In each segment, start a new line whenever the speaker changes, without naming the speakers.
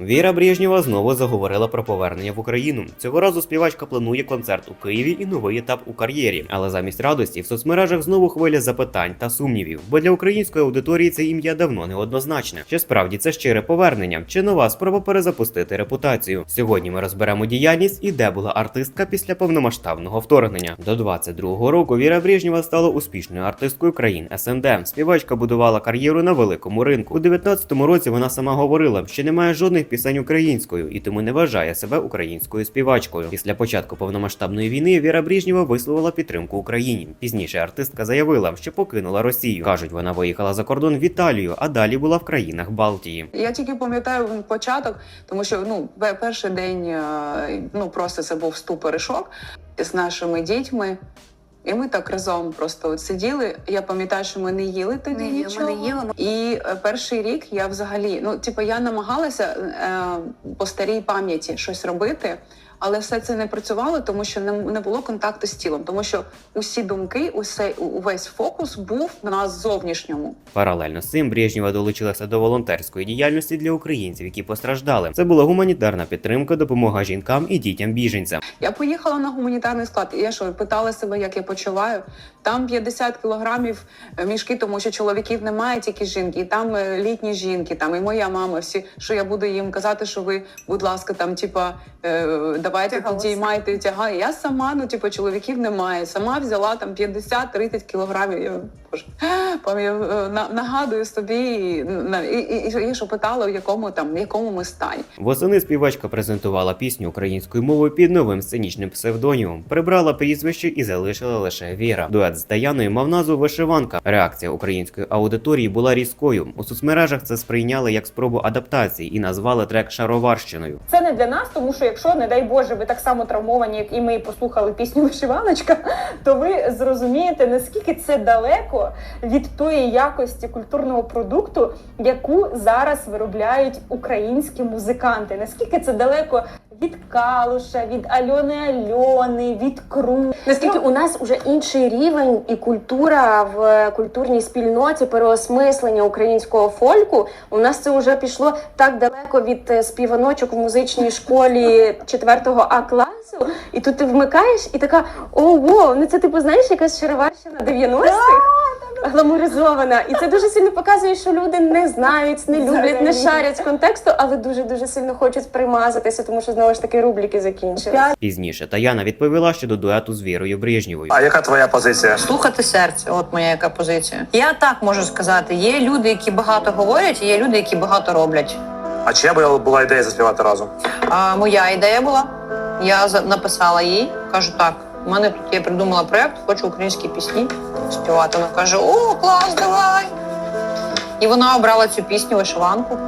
Віра Брежнєва знову заговорила про повернення в Україну. Цього разу співачка планує концерт у Києві і новий етап у кар'єрі. Але замість радості в соцмережах знову хвиля запитань та сумнівів. Бо для української аудиторії це ім'я давно неоднозначне. Чи справді це щире повернення, чи нова спроба перезапустити репутацію? Сьогодні ми розберемо діяльність і де була артистка після повномасштабного вторгнення. До 22-го року Віра Брежнєва стала успішною артисткою країн СНД. Співачка будувала кар'єру на великому ринку. У 19-му році вона сама говорила, що немає жодних пісень українською і тому не вважає себе українською співачкою. Після початку повномасштабної війни Віра Брежнєва висловила підтримку Україні. Пізніше артистка заявила, що покинула Росію. кажуть, вона виїхала за кордон в Італію, а далі була в країнах Балтії.
Я тільки пам'ятаю початок, тому що ну пе- перший день е, ну просто це був ступоришок з нашими дітьми. І ми так разом просто от сиділи. Я пам'ятаю, що ми не їли тоді
Не
нічого.
ми не їли.
І е, перший рік я взагалі, ну типу, я намагалася е, по старій пам'яті щось робити, але все це не працювало, тому що не, не було контакту з тілом, тому що усі думки, усе увесь фокус був на нас зовнішньому.
Паралельно з цим Брежнєва долучилася до волонтерської діяльності для українців, які постраждали. Це була гуманітарна підтримка, допомога жінкам і дітям біженцям.
Я поїхала на гуманітарний склад, і я що питала себе, як я почуваю. Там 50 кілограмів е, мішки, тому що чоловіків немає, тільки жінки, і там е, літні жінки, там і моя мама. Всі, що я буду їм казати, що ви, будь ласка, там, типа, е, давайте
Тягалися.
підіймайте, тягай. Я сама, ну типу, чоловіків немає. Сама взяла там 50-30 кілограмів. Я боже, пам'ятаю, е, на- нагадую собі і, і, і, і, і що питала, в якому там, в якому ми стані.
Восени співачка презентувала пісню українською мовою під новим сценічним псевдонімом, прибрала прізвище і залишила лише Віра. Дует з Таяною мав назву Вишиванка. Реакція української аудиторії була різкою. У соцмережах це сприйняли як спробу адаптації і назвали трек шароварщиною.
Це не для нас, тому що якщо, не дай Боже, ви так само травмовані, як і ми, послухали пісню Вишиваночка, то ви зрозумієте, наскільки це далеко від тої якості культурного продукту, яку зараз виробляють українські музиканти. Наскільки це далеко від Калуша, від Альони Альони, від Кру.
Наскільки у нас вже інший рівень і культура в культурній спільноті переосмислення українського фольку, у нас це вже пішло так далеко від е, співаночок в музичній школі 4 А класу, і тут ти вмикаєш і така: о, ну це типу знаєш, якась шароварщина 90-х? Гламуризована, і це дуже сильно показує, що люди не знають, не люблять, не шарять з контексту, але дуже дуже сильно хочуть примазатися, тому що знову ж таки рубліки закінчились.
Пізніше Таяна відповіла щодо дуету з Вірою Брежнєвою.
А яка твоя позиція?
Слухати серце, от моя яка позиція. Я так можу сказати: є люди, які багато говорять, і є люди, які багато роблять.
А чия була ідея заспівати разом?
А моя ідея була. Я написала їй, кажу так. У мене тут я придумала проект, хочу українські пісні співати. Вона каже: О, клас, давай. І вона обрала цю пісню вишиванку.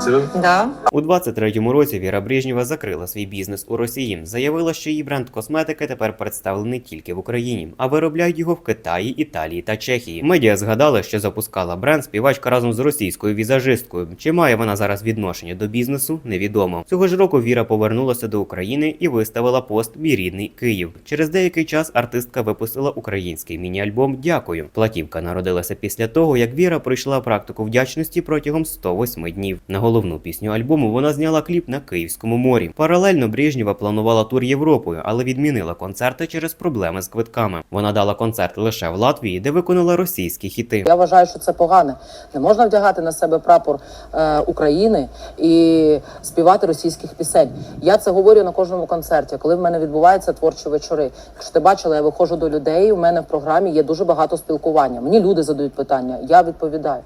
Серйозно?
Да.
У 23-му році Віра Брежнєва закрила свій бізнес у Росії. Заявила, що її бренд косметики тепер представлений тільки в Україні, а виробляють його в Китаї, Італії та Чехії. Медіа згадали, що запускала бренд співачка разом з російською візажисткою. Чи має вона зараз відношення до бізнесу, невідомо. Цього ж року Віра повернулася до України і виставила пост Мій рідний Київ. Через деякий час артистка випустила український міні-альбом Дякую. Платівка народилася після того, як Віра пройшла практику вдячності протягом 108 днів. Головну пісню альбому вона зняла кліп на Київському морі. Паралельно Брежнєва планувала тур Європою, але відмінила концерти через проблеми з квитками. Вона дала концерт лише в Латвії, де виконала російські хіти.
Я вважаю, що це погане. Не можна вдягати на себе прапор е, України і співати російських пісень. Я це говорю на кожному концерті, коли в мене відбуваються творчі вечори. Якщо ти бачила, я виходжу до людей. У мене в програмі є дуже багато спілкування. Мені люди задають питання, я відповідаю.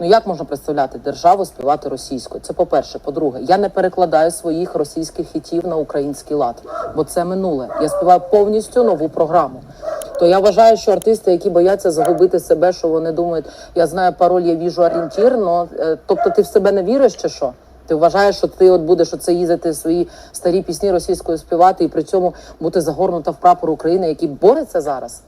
Ну як можна представляти державу співати російською? Це по-перше. По-друге, я не перекладаю своїх російських хітів на український лад, бо це минуле. Я співаю повністю нову програму. То я вважаю, що артисти, які бояться загубити себе, що вони думають, я знаю пароль, я віжу орієнтір, но е, тобто ти в себе не віриш чи що? Ти вважаєш, що ти от будеш оце їздити свої старі пісні російською співати і при цьому бути загорнута в прапор України, який бореться зараз?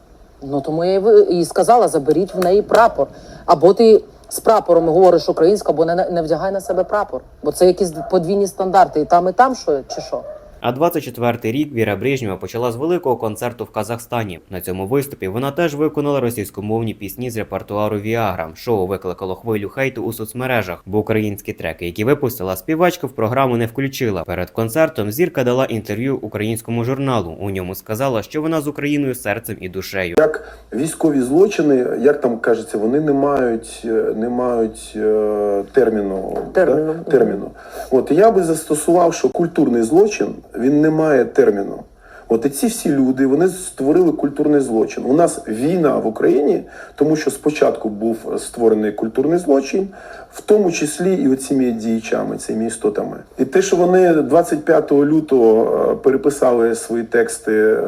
Ну тому я і сказала: заберіть в неї прапор. Або ти з прапором говориш українською, бо не, не вдягай на себе прапор. Бо це якісь подвійні стандарти, і там, і там що чи що?
А 24-й рік Віра Брежнєва почала з великого концерту в Казахстані. На цьому виступі вона теж виконала російськомовні пісні з репертуару Віагра. Шоу викликало хвилю хейту у соцмережах, бо українські треки, які випустила співачка, в програму не включила. Перед концертом зірка дала інтерв'ю українському журналу. У ньому сказала, що вона з Україною серцем і душею.
Як військові злочини, як там кажеться, вони не мають, е, не мають е, терміну.
Терміну.
Да? терміну. От я би застосував, що культурний злочин він не має терміну. От ці всі люди вони створили культурний злочин. У нас війна в Україні, тому що спочатку був створений культурний злочин, в тому числі і оціми діячами, цими істотами. І те, що вони 25 лютого е, переписали свої тексти е,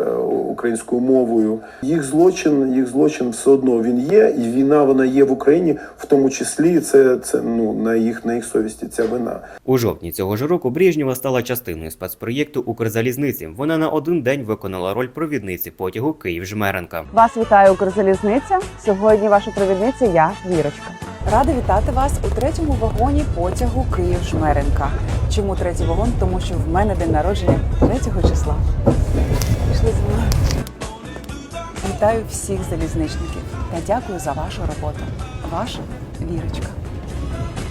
українською мовою, їх злочин, їх злочин все одно він є, і війна вона є в Україні, в тому числі це, це ну на їх на їх совісті ця вина.
У жовтні цього ж року Брежнєва стала частиною спецпроєкту Укрзалізниці. Вона на один день виконала роль провідниці потягу Київ-Жмеренка.
Вас вітає Укрзалізниця. Сьогодні ваша провідниця я, Вірочка.
Рада вітати вас у третьому вагоні потягу Київ-Жмеренка. Чому третій вагон? Тому що в мене день народження 3 числа. Пішли зі мною. Вітаю всіх залізничників та дякую за вашу роботу. Ваша Вірочка.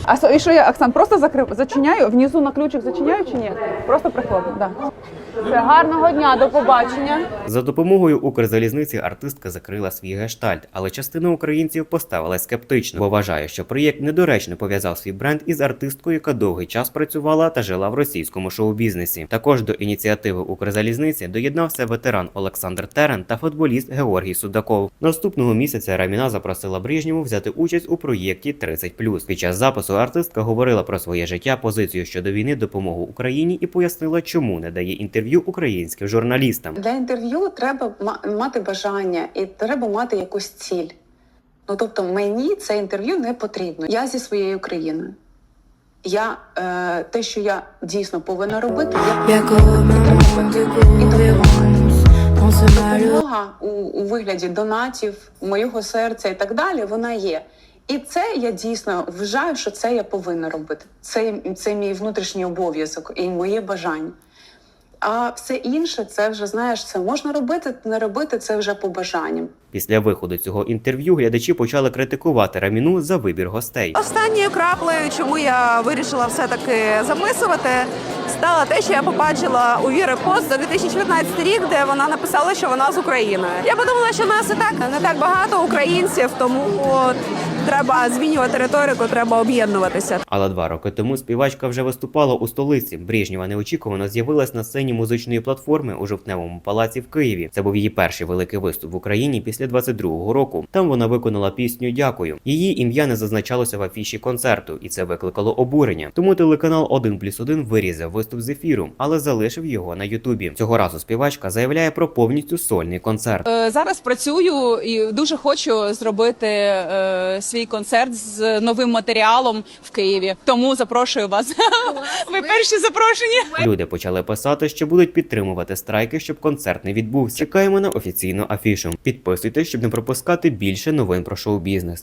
А со- і що я, Оксан, просто закрив, зачиняю? Внизу на ключик зачиняю чи ні? Просто прикладу, да. Гарного дня, до побачення.
За допомогою Укрзалізниці артистка закрила свій гештальт, але частина українців поставилась скептично, бо вважає, що проєкт недоречно пов'язав свій бренд із артисткою, яка довгий час працювала та жила в російському шоу-бізнесі. Також до ініціативи Укрзалізниці доєднався ветеран Олександр Терен та футболіст Георгій Судаков. Наступного місяця Раміна запросила Брежнєву взяти участь у проєкті 30+. Під час запису артистка говорила про своє життя, позицію щодо війни, допомогу Україні і пояснила, чому не дає інтерв'ю українським журналістам.
Для інтерв'ю треба мати бажання і треба мати якусь ціль. Ну тобто, мені це інтерв'ю не потрібно. Я зі своєю країною. Я е, те, що я дійсно повинна робити, я допомога у, у вигляді донатів, моєго серця і так далі, вона є. І це я дійсно вважаю, що це я повинна робити. Це, це мій внутрішній обов'язок і моє бажання. А все інше, це вже знаєш, це можна робити, не робити це вже по бажанням.
Після виходу цього інтерв'ю глядачі почали критикувати Раміну за вибір гостей.
Останньою краплею, чому я вирішила все-таки записувати, стало те, що я побачила у Віри пост за 2014 рік, де вона написала, що вона з України. Я подумала, що нас і так не так багато українців, тому треба змінювати риторику, треба об'єднуватися.
Але два роки тому співачка вже виступала у столиці. Брежнєва неочікувано з'явилась на сцені музичної платформи у жовтневому палаці в Києві. Це був її перший великий виступ в Україні після 22-го року. Там вона виконала пісню Дякую. Її ім'я не зазначалося в афіші концерту, і це викликало обурення. Тому телеканал 1 плюс 1 вирізав виступ з ефіру, але залишив його на Ютубі. Цього разу співачка заявляє про повністю сольний концерт.
Е, Зараз працюю і дуже хочу зробити е, свій концерт з новим матеріалом в Києві. Тому запрошую вас. Ви перші запрошені.
Люди почали писати, що будуть підтримувати страйки, щоб концерт не відбувся. Чекаємо на офіційну афішу. Підписуйтесь, щоб не пропускати більше новин про шоу-бізнес.